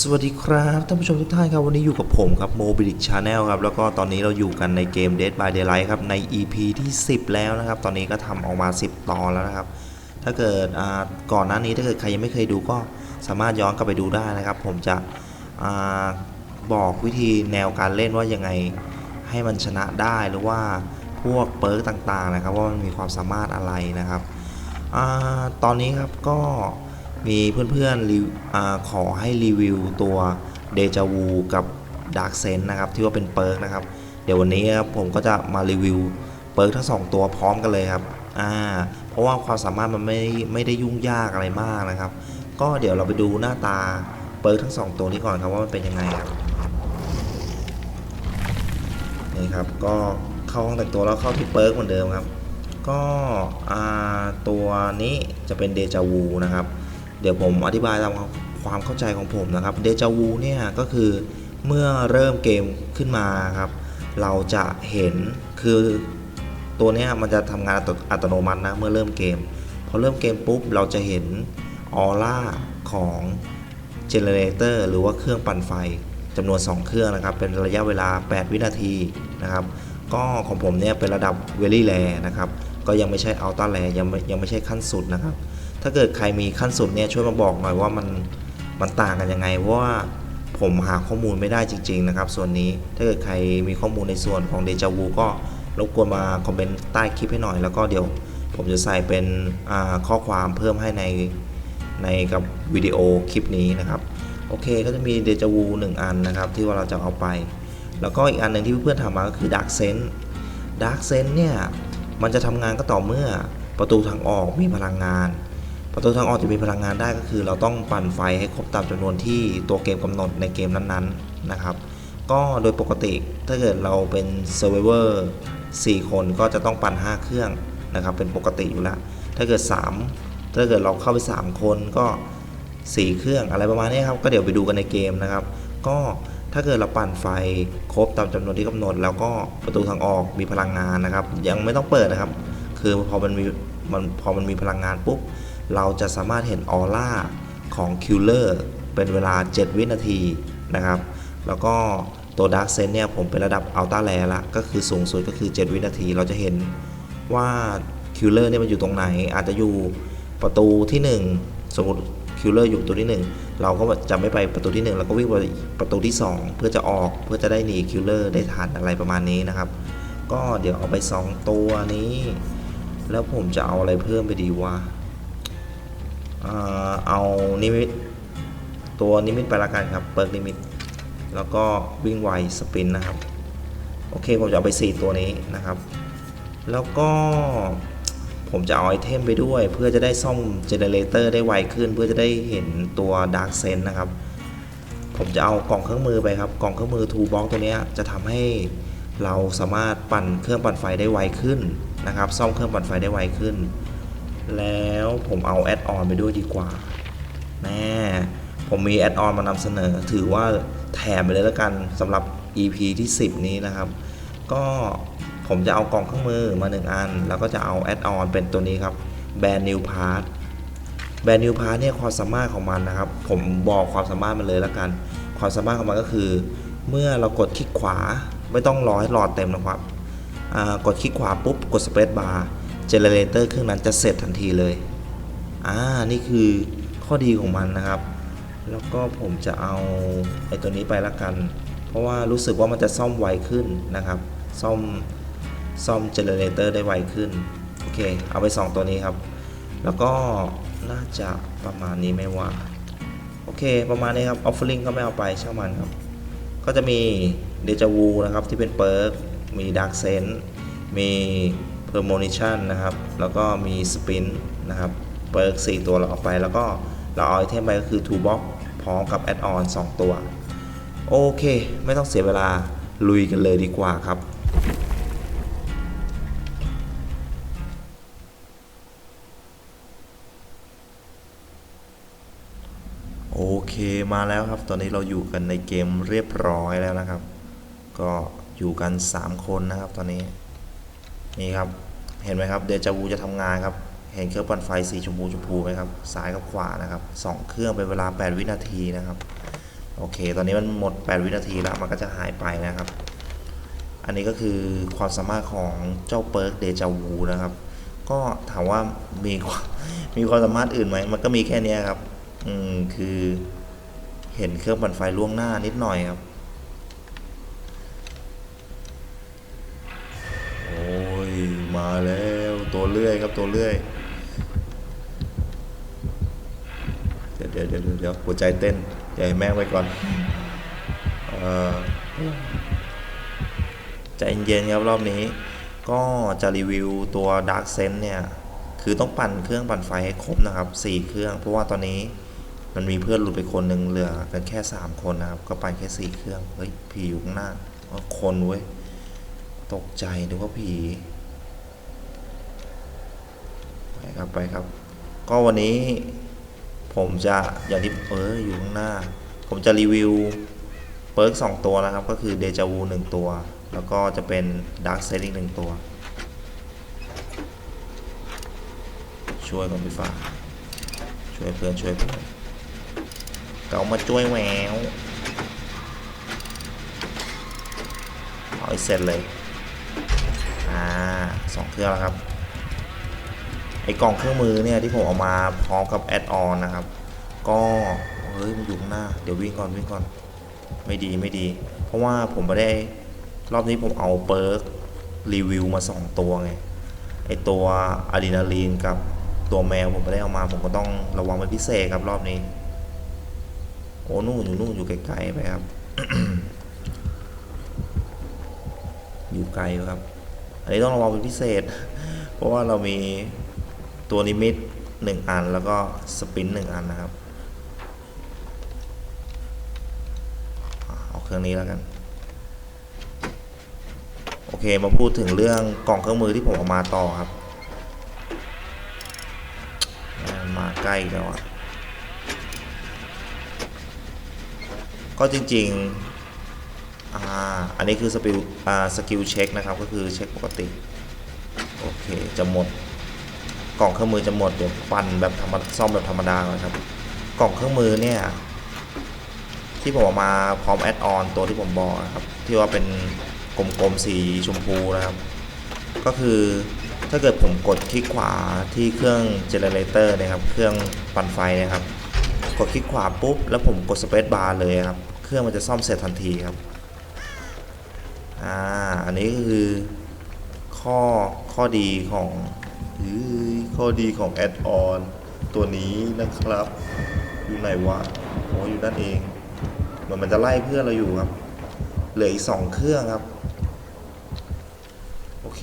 สวัสดีครับท่านผู้ชมทุกท่านครับ วันนี้อยู่กับผมครับ Mobilic Channel ครับ แล้วก็ตอนนี้เราอยู่กันในเกม Dead by Daylight ครับ ใน EP ที่ 10 แล้วนะครับ ตอนนี้ก็ทำออกมา 10 ตอนแล้วนะครับ ถ้าเกิดอ่าก่อนหน้านี้ถ้าเกิดใครยังไม่เคยดูก็สามารถย้อนกลับไปดูได้นะครับ ผมจะอาบอกวิธีแนวการเล่นว่ายังไงให้มันชนะได้หรือว่าพวกเปิร์กต่างๆนะครับ ว่ามันมีความสามารถอะไรนะครับอาตอนนี้ครับก็ มีเพื่อนๆอขอให้รีวิวตัวเดจาวูกับ Dark Sense นะครับ ที่ว่าเป็นเปิร์กนะครับ เดี๋ยววันนี้ครับผมก็จะมารีวิวเปิร์กทั้งสองตัวพร้อมกันเลยครับอ่าเพราะว่าความสามารถมันไม่ไม่ได้ยุ่งยากอะไรมากนะครับ ก็เดี๋ยวเราไปดูหน้าตาเปิร์กทั้งสองตัวนี้ก่อนครับว่ามันเป็นยังไงครับนี่ครับก็เข้าห้องแต่งตัวแล้วเข้าที่เปิร์กเหมือนเดิมครับ ก็อ่าตัวนี้จะเป็นเดจาวูนะครับ เดี๋ยวผมอธิบายตามความเข้าใจของผมนะครับเดจาวูเนี่ยก็คือเมื่อเริ่มเกมขึ้นมาครับ เราจะเห็นคือตัวนี้มันจะทำงานอัตโนมัตินะเมื่อเริ่มเกม พอเริ่มเกมปุ๊บเราจะเห็นออร่าของเจเนเรเตอร์หรือว่าเครื่องปั่นไฟจำนวน 2 เครื่องนะครับ เป็นระยะเวลา 8 วินาทีนะครับ ก็ของผมเนี่ยเป็นระดับเวลี่แ r นะครับ ก็ยังไม่ใช่อัลต้าแ r ยังไม่ยังไม่ใช่ขั้นสุดนะครับ ถ้าเกิดใครมีขั้นสุดเนี่ยช่วยมาบอกหน่อยว่ามันมันต่างกันยังไงเพราะว่าผมหาข้อมูลไม่ได้จริง ๆ นะครับ ส่วนนี้ถ้าเกิดใครมีข้อมูลในส่วนของเดจาวูก็รบกวนมาคอมเมนต์ใต้คลิปให้หน่อยแล้วก็เดี๋ยวผมจะใส่เป็นข้อความเพิ่มให้ในในกับวิดีโอคลิปนี้นะครับ โอเคก็จะมีเดจาวูหนึ่งอันนะครับ ที่ว่าเราจะเอาไป แล้วก็อีกอันหนึ่งที่เพื่อนๆทำมาก็คือ Dark Sense Dark Sense เนี่ย มันจะทำงานก็ต่อเมื่อประตูทางออกมีพลังงาน ประตูทางออกจะมีพลังงานได้ก็คือ เราต้องปั่นไฟให้ครบตามจำนวนที่ตัวเกมกำหนดในเกมนั้นๆนะครับ ก็โดยปกติถ้าเกิดเราเป็น Survivor 4 คนก็จะต้องปั่น 5 เครื่องนะครับ เป็นปกติอยู่แล้ว ถ้าเกิด 3 ถ้าเกิดเราเข้าไป 3 คนก็ 4 เครื่องอะไรประมาณนี้ครับ ก็เดี๋ยวไปดูกันในเกมนะครับ ก็ถ้าเกิดเราปั่นไฟครบตามจำนวนที่กำหนด แล้วก็ประตูทางออกมีพลังงานนะครับ ยังไม่ต้องเปิดนะครับ คือพอมันมีมันพอมันมีพลังงานปุ๊บ เราจะสามารถเห็นออร่าของคิลเลอร์เป็นเวลา 7 วินาทีนะครับ แล้วก็ตัว Dark Sense เนี่ยผมเป็นระดับอัลต้าแ r ละก็คือสูงสุดก็คือ 7 วินาที เราจะเห็นว่าคิลเลอร์เนี่ยมันอยู่ตรงไหน อาจจะอยู่ประตูที่ 1 สมมติคิลเลอร์อยู่ประตูที่ 1 เราก็จะไม่ไปประตูที่1แล้วก็วิ่งไปประตูที่ 2 เพื่อจะออกเพื่อจะได้หนีคิลเลอร์ได้ทันอะไรประมาณนี้นะครับ ก็เดี๋ยวเอาไป 2 ตัวนี้ แล้วผมจะเอาอะไรเพิ่มไปดีวะ เอานิมิตตัวนิมิตไปละกันครับ เปิร์กนิมิต แล้วก็วิ่งไวสปินนะครับ โอเคผมจะเอาไป 4 ตัวนี้นะครับ แล้วก็ผมจะเอาไอเทมไปด้วย เพื่อจะได้ซ่อมเจเนเรเตอร์ได้ไวขึ้น เพื่อจะได้เห็นตัว Dark Sense นะครับ ผมจะเอากล่องเครื่องมือไปครับ กล่องเครื่องมือ Tool Box ตัวนี้จะทำให้เราสามารถปั่นเครื่องปั่นไฟได้ไวขึ้นนะครับ ซ่อมเครื่องปั่นไฟได้ไวขึ้น แล้วผมเอาแอดออนไปด้วยดีกว่าแน่ผมมีแอดออนมานำเสนอ ถือว่าแถมไปเลยแล้วกันสำหรับ EP ที่ 10 นี้นะครับ ก็ผมจะเอากล่องเครื่องมือมา1อัน แล้วก็จะเอาแอดออนเป็นตัวนี้ครับแบรนด์นิวพาร์ทแบรนด์นิวพาร์ทเนี่ยความสามารถของมันนะครับ ผมบอกความสามารถมันเลยแล้วกัน ความสามารถของมันก็คือ เมื่อเรากดคลิกขวาไม่ต้องรอให้หลอดเต็มนะครับกดคลิกขวาปุ๊บกดสเปซบาร์ เจเนเรเตอร์เครื่องนั้นจะเสร็จทันทีเลย อ่า นี่คือข้อดีของมันนะครับ แล้วก็ผมจะเอาไอ้ตัวนี้ไปละกัน เพราะว่ารู้สึกว่ามันจะซ่อมไวขึ้นนะครับ ซ่อมซ่อมเจเนเรเตอร์ได้ไวขึ้น โอเค เอาไป 2 ตัวนี้ครับ แล้วก็น่าจะประมาณนี้ไม่ว่า โอเค ประมาณนี้ครับ ออฟเฟอร์ลิงก็ไม่เอาไปช่างมันครับ ก็จะมีเดจาวูนะครับที่เป็นเปิร์กมีดาร์กเซนมี เพอร์โมนิชันนะครับ แล้วก็มีสปินนะครับ เปิร์ก4ตัวเราเอาไป แล้วก็เราเอาไอเทมไปก็คือทูบ็อกพร้อมกับแอดออน2ตัว โอเค ไม่ต้องเสียเวลาลุยกันเลยดีกว่าครับโอเคมาแล้วครับ ตอนนี้เราอยู่กันในเกมเรียบร้อยแล้วนะครับ ก็อยู่กัน 3 คนนะครับตอนนี้ นี่ครับ เห็นไหมครับ เดจาวูจะทำงานครับ เห็นเครื่องปั่นไฟสีชมพูชมพูไหมครับ ซ้ายกับขวานะครับสองเครื่องเป็นเวลา 8 วินาทีนะครับ โอเค ตอนนี้มันหมด 8 วินาทีแล้ว มันก็จะหายไปนะครับ อันนี้ก็คือความสามารถของเจ้าเปิร์กเดจาวูนะครับ ก็ถามว่ามีมีความสามารถอื่นไหม มันก็มีแค่นี้ครับ อืม คือ เห็นเครื่องปั่นไฟล่วงหน้านิดหน่อยครับ โอ้ย มาแล้วตัวเลื่อยครับตัวเลื่อย เดี๋ยวเดี๋ยวเดี๋ยวเดี๋ยวหัวใจเต้นอย่าให้แม่งไว้ก่อนอใจเย็นๆครับรอบนี้ ก็จะรีวิวตัว Dark Sense เนี่ย คือต้องปั่นเครื่องปั่นไฟให้ครบนะครับ 4 เครื่อง เพราะว่าตอนนี้มันมีเพื่อนหลุดไปคนหนึ่งเหลือกันแค่ 3 คนนะครับ ก็ปั่นแค่ 4 เครื่อง เฮ้ย ผีอยู่ข้างหน้าคนเว้ย ตกใจนึกว่าผี ไปครับไปครับ ก็วันนี้ผมจะอย่างที่เอออยู่ข้างหน้า ผมจะรีวิวเปิร์กสองตัวนะครับ ก็คือเดจาวูหนึ่งตัว แล้วก็จะเป็นดาร์ s เซ l ิงหนึ่งตัว ช่วยกันไปฟ้าช่วยเพื่อนช่วยเพื่อนเก่ามาช่วยแหววเอาให้เสร็จเลย อ่าสองเครื่องแล้วครับ ไอกล่องเครื่องมือเนี่ยที่ผมเอามาพร้อมกับแอดออนนะครับ ก็เฮ้ยมันอยู่ข้างหน้า เดี๋ยววิ่งก่อนวิ่งก่อน ไม่ดีไม่ดี เพราะว่าผมไม่ได้รอบนี้ผมเอาเปิร์กรีวิวมาสองตัวไงไอตัวอะดรีนาลีนกับตัวแมวผมไม่ได้เอามา ผมก็ต้องระวังเป็นพิเศษครับรอบนี้ โอ้นู่นอยู่นู่นอยู่ไกลๆไปครับ อยู่ไกลครับ อันนี้ต้องระวังเป็นพิเศษ เพราะว่าเรามี ตัวนิมิตหนึ่งอันแล้วก็สปินหนึ่งอันนะครับเอาเครื่องนี้แล้วกันโอเคมาพูดถึงเรื่องกล่องเครื่องมือที่ผมเอามาต่อครับ มาใกล้แล้วอะก็จริงๆอ่าอันนี้คือสกิลอ่าสกิลเช็คนะครับก็คือเช็คปกติ โอเค จะหมด กล่องเครื่องมือจะหมดเดี๋ยวปั่นแบบธรรมซ่อมแบบธรรมดาก่อนครับ กล่องเครื่องมือเนี่ย ที่ผมเอามาพร้อมแอดออนตัวที่ผมบอกนะครับ ที่ว่าเป็นกลมๆสีชมพูนะครับ ก็คือถ้าเกิดผมกดคลิกขวาที่เครื่องเจเนเรเตอร์นะครับ เครื่องปั่นไฟนะครับ กดคลิกขวาปุ๊บ แล้วผมกดสเปซบาร์เลยครับ เครื่องมันจะซ่อมเสร็จทันทีครับอ่าอันนี้ก็คือข้อข้อดีของ ข้อดีของแอดออนตัวนี้นะครับ อยู่ไหนวะโอ้อยู่ด้านเองเหมือนมันจะไล่เพื่อนเราอยู่ครับ เหลืออีกสองเครื่องครับ โอเค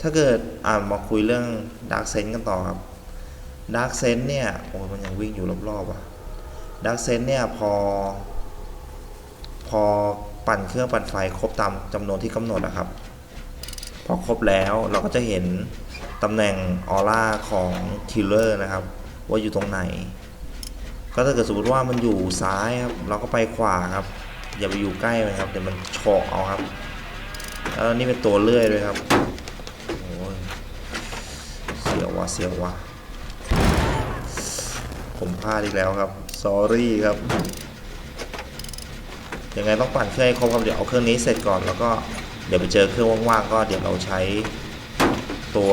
ถ้าเกิดอ่ามาคุยเรื่อง Dark Sense กันต่อครับ Dark Sense เนี่ยโอ้มันยังวิ่งอยู่รอบๆอะ Dark Sense เนี่ยพอ พอปั่นเครื่องปั่นไฟครบตามจำนวนที่กำหนดนะครับ พอครบแล้วเราก็จะเห็น ตำแหน่งออร่าของคิลเลอร์นะครับ ว่าอยู่ตรงไหน ก็ถ้าเกิดสมมติว่ามันอยู่ซ้ายครับเราก็ไปขวาครับ อย่าไปอยู่ใกล้มันครับเดี๋ยวมันโฉกเอาครับแล้วนี่เป็นตัวเลื่อยด้วยครับโอ้ยเสียววะเสียววะผมพลาดอีกแล้วครับ s อรี่ครับยังไงต้องปั่นเครื่องให้ครบครับเดี๋ยวเอาเครื่องนี้เสร็จก่อนแล้วก็เดี๋ยวไปเจอเครื่องว่างๆก็เดี๋ยวเราใช้ ตัว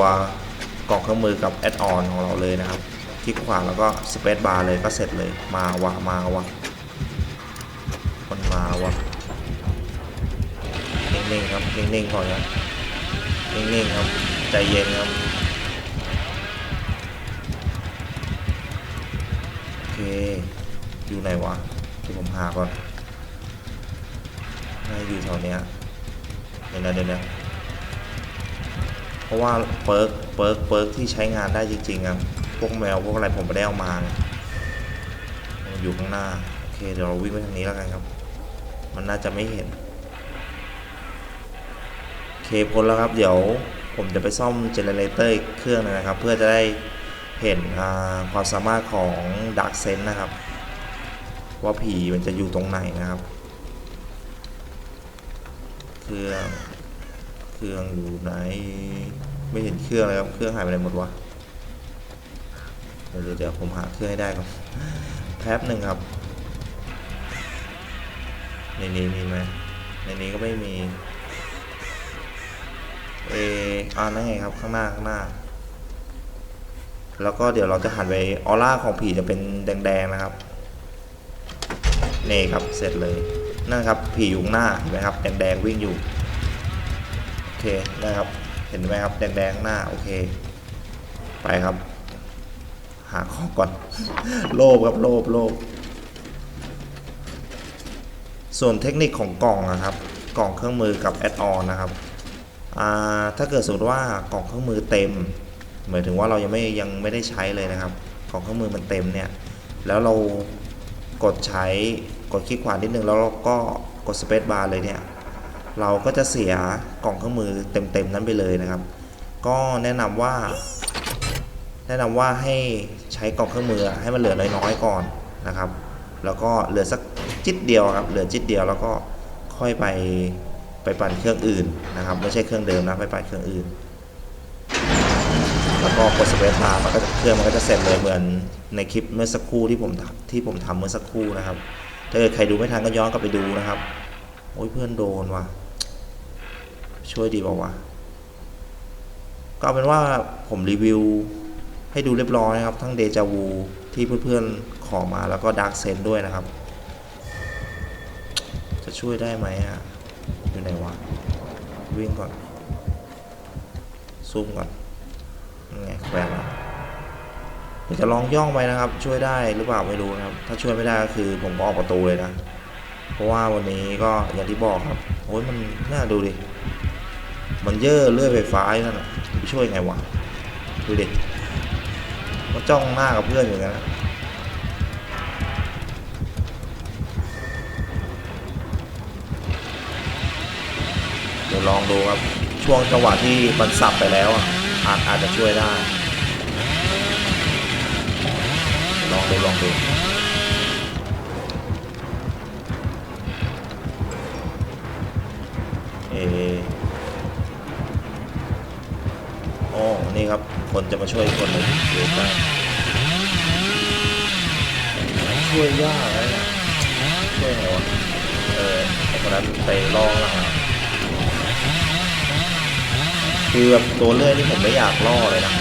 กล่องเครื่องมือกับแอดออนของเราเลยนะครับ คลิกขวาแล้วก็สเปซบาร์เลยก็เสร็จเลย มาวะมาวะมันมาวะนิ่งๆครับนิ่งๆก่อนครับนิ่งๆครับ ใจเย็นครับ โอเค อยู่ไหนวะเดี๋ยวผมหาก่อนน่าอยู่แถวเนี้ยเดี๋ยวนะเดี๋ยวนะ เพราะว่าเปิร์กเปิร์กเปิร์กที่ใช้งานได้จริงๆครับพวกแมวพวกอะไรผมไม่ได้เอามานะมันอยู่ข้างหน้า โอเค เดี๋ยวเราวิ่งไปทางนี้แล้วกันครับ มันน่าจะไม่เห็นโอเคพ้นแล้วครับ เดี๋ยวผมจะไปซ่อมเจเนเรเตอร์อีกเครื่องนึงนะครับ เพื่อจะได้เห็นความสามารถของ Dark Sense นะครับ ว่าผีมันจะอยู่ตรงไหนนะครับ เครื่อง เครื่องอยู่ไหน ไม่เห็นเครื่องเลยครับเครื่องหายไปไหนหมดวะเดี๋ยวเดี๋ยวผมหาเครื่องให้ได้ก่อนแป๊บหนึ่งครับ ในนี้มีไหมในนี้ก็ไม่มีเอออ่านั่นไงครับข้างหน้าข้างหน้า แล้วก็เดี๋ยวเราจะหันไปออร่าของผีจะเป็นแดงๆนะครับนี่ครับเสร็จเลยนั่นครับผีอยู่หน้าเห็นไหมครับแดงๆวิ่งอยู่ เคนะครับ เห็นไหมครับแดงๆหน้าโอเค ไปครับ หาข้อก่อน โลภครับโลภโลภส่วนเทคนิคของกล่องนะครับ กล่องเครื่องมือกับแอดออนนะครับถ้าเกิดสมมติว่ากล่องเครื่องมือเต็ม หมายถึงว่าเรายังไม่ยังไม่ได้ใช้เลยนะครับ กล่องเครื่องมือมันเต็มเนี่ย แล้วเรากดใช้กดคลิกขวานิดนึงแล้วเราก็กดสเปซบาร์เลยเนี่ย เราก็จะเสียกล่องเครื่องมือเต็มๆนั้นไปเลยนะครับ ก็แนะนำว่า แนะนำว่าให้ใช้กล่องเครื่องมือให้มันเหลือน้อยๆก่อนนะครับ แล้วก็เหลือสักจิตเดียวครับ เหลือจิตเดียวแล้วก็ค่อยไปไปปั่นเครื่องอื่นนะครับ ไม่ใช่เครื่องเดิมนะไปปั่นเครื่องอื่น แล้วก็กดสเปซบาร์มันก็เครื่องมันก็จะเสร็จเลยเหมือนในคลิปเมื่อสักครู่ที่ผมที่ผมทำเมื่อสักครู่นะครับถ้าเกิดใครดูไม่ทันก็ย้อนกลับไปดูนะครับ โอ้ยเพื่อนโดนว่ะ ช่วยดีเปล่าวะก็เป็นว่าผมรีวิวให้ดูเรียบร้อยนะครับ ทั้งเดจาวูที่เพื่อนๆขอมาแล้วก็ดาร์กเซนด้วยนะครับ จะช่วยได้ไหมอะอยู่ไหนวะวิ่งก่อนซูมก่อนไงแขวนละเดี๋ยวจะลองย่องไปนะครับ ช่วยได้หรือเปล่าไม่รู้นะครับ ถ้าช่วยไม่ได้ก็คือผมก็ออกประตูเลยนะ เพราะว่าวันนี้ก็อย่างที่บอกครับโอ้ยมันน่าดูดิ มันเย่อเลื่อยไฟฟ้าอยู่นั่นน่ะจะไปช่วยไงวะดูดิมันจ้องหน้ากับเพื่อนอยู่นะเดี๋ยวลองดูครับช่วงจังหวะที่มันสับไปแล้วอะอาจอาจจะช่วยได้ ลองดูลองดูเอ โอ้นี่ครับ คนจะมาช่วยคนหนึ่งเดี๋ยวไปช่วยยากเลยนะช่วยไงวะเออไอคนนั้นไปล่องละคือแบบตัวเลื่อยนี่ผมไม่อยากล่อเลยนะ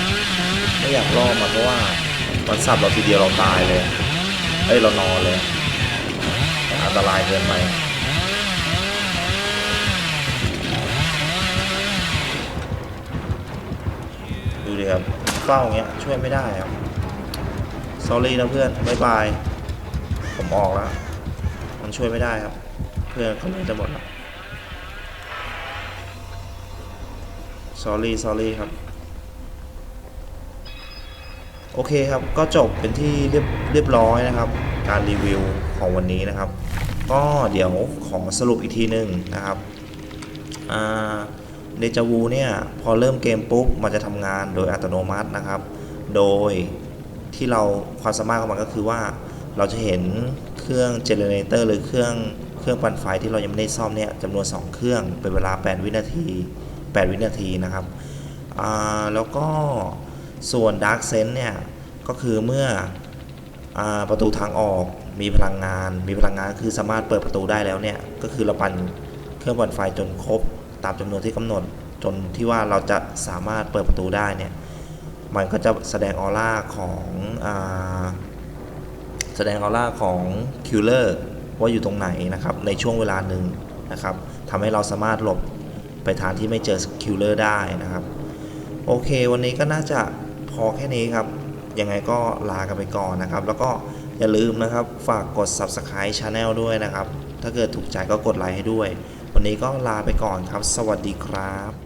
ไม่อยากล่อมาเพราะว่ามันสับเราทีเดียวเราตายเลย เอ้ยเรานอนเลย อันตรายเกินไป ดูดิค รับเฝ้าอย่างเงี้ยช่วยไม่ได้ครับ sorry นะเพื่อนบายบาย ผมออกแล้ว มันช่วยไม่ได้ครับ เพื่อนเขาเลยจะหมดแล้ว sorry sorry ครับ โอเคครับก็จบเป็นที่เรียบเรียบร้อยนะครับ การรีวิวของวันนี้นะครับ ก็เดี๋ยวขอสรุปอีกทีหนึ่งนะครับอ่า เดจาวูเนี่ยพอเริ่มเกมปุ๊บมันจะทำงานโดยอัตโนมัตินะครับ โดยที่เราความสามารถของมันก็คือว่า เราจะเห็นเครื่องเจเนเรเตอร์หรือเครื่องเครื่องปั่นไฟที่เรายังไม่ได้ซ่อมเนี่ยจำนวน 2 เครื่องเป็นเวลา 8 วินาที 8 วินาทีนะครับแล้วก็ส่วน Dark Sense เนี่ยก็คือเมื่ออประตูทางออกมีพลังงาน มีพลังงานคือสามารถเปิดประตูได้แล้วเนี่ยก็คือเราปั่นเครื่องปั่นไฟจนครบ ตามจำนวนที่กำหนด จนที่ว่าเราจะสามารถเปิดประตูได้เนี่ยมันก็จะแสดงออร่าของอแสดงออร่าของคิลเลอร์ว่าอยู่ตรงไหนนะครับในช่วงเวลาหนึ่งนะครับทำให้เราสามารถหลบไปทางที่ไม่เจอคิลเลอร์ได้นะครับ โอเค วันนี้ก็น่าจะพอแค่นี้ครับ ยังไงก็ลากันไปก่อนนะครับ แล้วก็อย่าลืมนะครับฝากกด subscribe channel ด้วยนะครับ ถ้าเกิดถูกใจก็กดไลค์ให้ด้วย วันนี้ก็ลาไปก่อนครับ สวัสดีครับ